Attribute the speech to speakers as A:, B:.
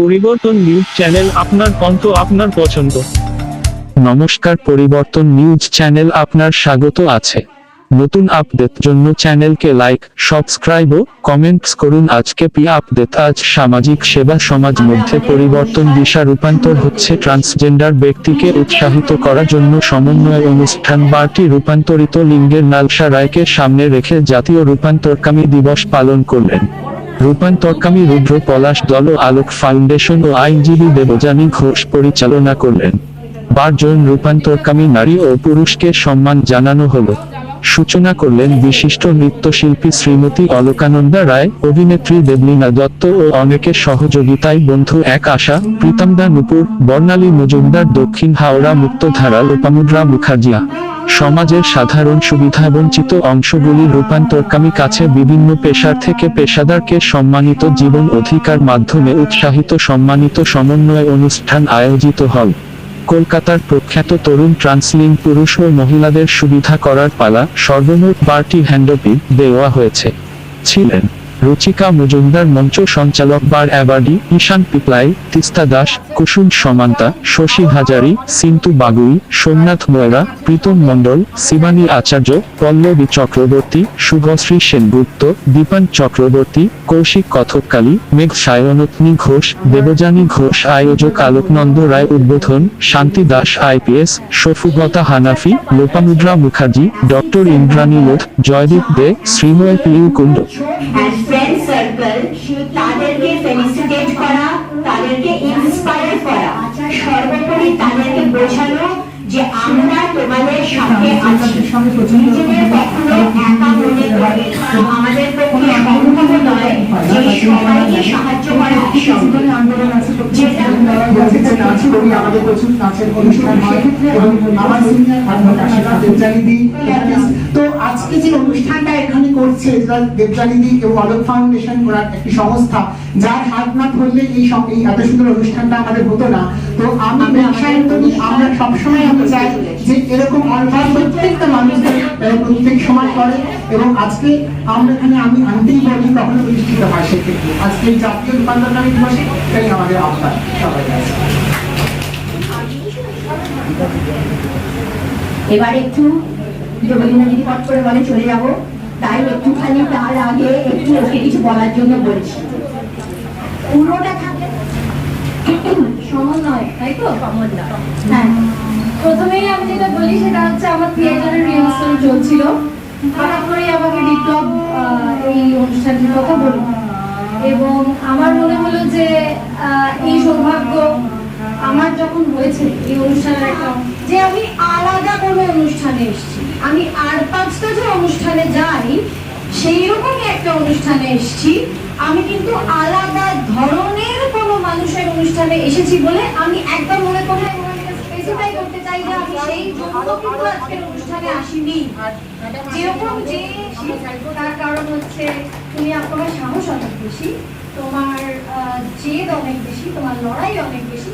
A: পরিবর্তন news channel আপনার কণ্ঠ আপনার পছন্দ।
B: নমস্কার, পরিবর্তন নিউজ চ্যানেল আপনার স্বাগত আছে। নতুন আপডেট জন্য চ্যানেলকে লাইক, সাবস্ক্রাইব ও কমেন্টস করুন। আজকে পি আপডেট? আজ সামাজিক সেবা সমাজ মধ্যে পরিবর্তন দিশা রূপান্তর হচ্ছে। ট্রান্সজেন্ডার ব্যক্তিকে উৎসাহিত করার জন্য সমন্বয় অনুষ্ঠান বারটি রূপান্তরিত লিঙ্গের নালসা রায়কে সামনে রেখে জাতীয় রূপান্তরকামী দিবস পালন করলেন। রূপান্তরকামী রুদ্র পলাশ দল আলোক ফাউন্ডেশন ও আইনজীবী দেবযানী ঘোষ পরিচালনা করলেন। বারজন রূপান্তরকামী নারী ও পুরুষকে সম্মান জানানো হলো। সূচনা করলেন বিশিষ্ট নৃত্যশিল্পী শ্রীমতী অলোকানন্দা রায়, অভিনেত্রী দেবলীনা দত্ত ও অনেকের সহযোগিতায় বন্ধু এক আশা, প্রীতমদা নুপুর, বর্ণালী মজুমদার দক্ষিণ হাওড়া মুক্তধারা লোপামুদ্রা মুখার্জিয়া সমাজের সাধারণ সুবিধাবঞ্চিত অংশগুলি রূপান্তরকামী কাছে বিভিন্ন পেশার থেকে পেশাদারকে সম্মানিত জীবন অধিকার মাধ্যমে উৎসাহিত সম্মানিত সমন্বয় অনুষ্ঠান আয়োজিত হয় কলকাতার প্রখ্যাত তরুণ ট্রান্সলিং পুরুষ ও মহিলাদের সুবিধা করার পালা সর্বমোট বারটি হ্যান্ডপি দেওয়া হয়েছে। ছিলেন রুচিকা মজুমদার মঞ্চ সঞ্চালক বার অ্যাবার্ডি, ঈশান পিপলাই, তিস্তা দাস, কুসুম সমান্তা, শশী হাজারি, সিন্তু বাগুই, সোমনাথ ময়রা, প্রীতম মণ্ডল, শিবানী আচার্য, পল্লবী চক্রবর্তী শুভশ্রী সেনগুপ্ত, দীপান চক্রবর্তী, কৌশিক কথককালী, মেঘ সায়নত্নী ঘোষ, দেবযানী ঘোষ, আয়োজক আলোকনন্দ রায় উদ্বোধন, শান্তি দাস আইপিএস শফুগতা হানাফি, লোপামুদ্রা মুখার্জি, ডক্টর ইন্দ্রাণী লোধ, জয়দীপ দে, শ্রীময় পিউ কুণ্ড
C: ইন্সপায়ার করা। সর্বোপরি তাদেরকে বোঝানো যে আমরা তোমাদের সাথে আছি। নিজেদের কখনো একা মনে করে আমাদের পক্ষে সম্ভব নয় যে সবাইকে সাহায্য করা।
D: আমাদের প্রচুর নাচের অনুষ্ঠান হয় এবং আমার সিনিয়র দেবজানিদি তো আজকে যে অনুষ্ঠানটা এখানে করছে দেবজানিদি এবং আলোক ফাউন্ডেশন করার একটি সংস্থা যার হাত না ধরলে এই এত সুন্দর অনুষ্ঠানটা আমাদের হতো না। তো আমি আমরা সবসময় আমি চাই যে এরকম অলভার প্রত্যেকটা মানুষদের প্রত্যেক সময় করে এবং আজকে আমরা এখানে আমি আনতেই বলি কখনো প্রতিষ্ঠিত হয় সেক্ষেত্রে। আজকে জাতীয় রূপান্তরকারী দিবসে এটাই আমাদের আহ্বান। সবাই কাছে
C: এবার একটু যদি পট করে বলে, চলে যাব। তাই একটুখানি তার আগে একটু ওকে কিছু বলার জন্য বলছি। পুরোটা থাকে? সমন্বয়, তাই তো? সমন্বয় হ্যাঁ।
E: প্রথমেই আমি যেটা বলি, সেটা হচ্ছে আমার থিয়েটারের রিহার্সাল চলছিল। হঠাৎ করেই আমাকে বিপ্লব এই অনুষ্ঠানটির কথা বলল। এবং আমার মনে হলো যে এই সৌভাগ্য আমার যখন হয়েছে, এই অনুষ্ঠানের একটা যে আমি আলাদা অনুষ্ঠানে এসেছি। আমি আর পাঁচটা যে অনুষ্ঠানে যাই সেই রকমই একটা অনুষ্ঠানে এসেছি। আমি কিন্তু আলাদা ধরনের কোনো মানুষের অনুষ্ঠানে এসেছি বলে আমি একদম মনে করে অনুষ্ঠানে আসিনি। হচ্ছে, তুমি তোমার সাহস অনেক বেশি, তোমার জেদ অনেক বেশি, তোমার লড়াই অনেক বেশি।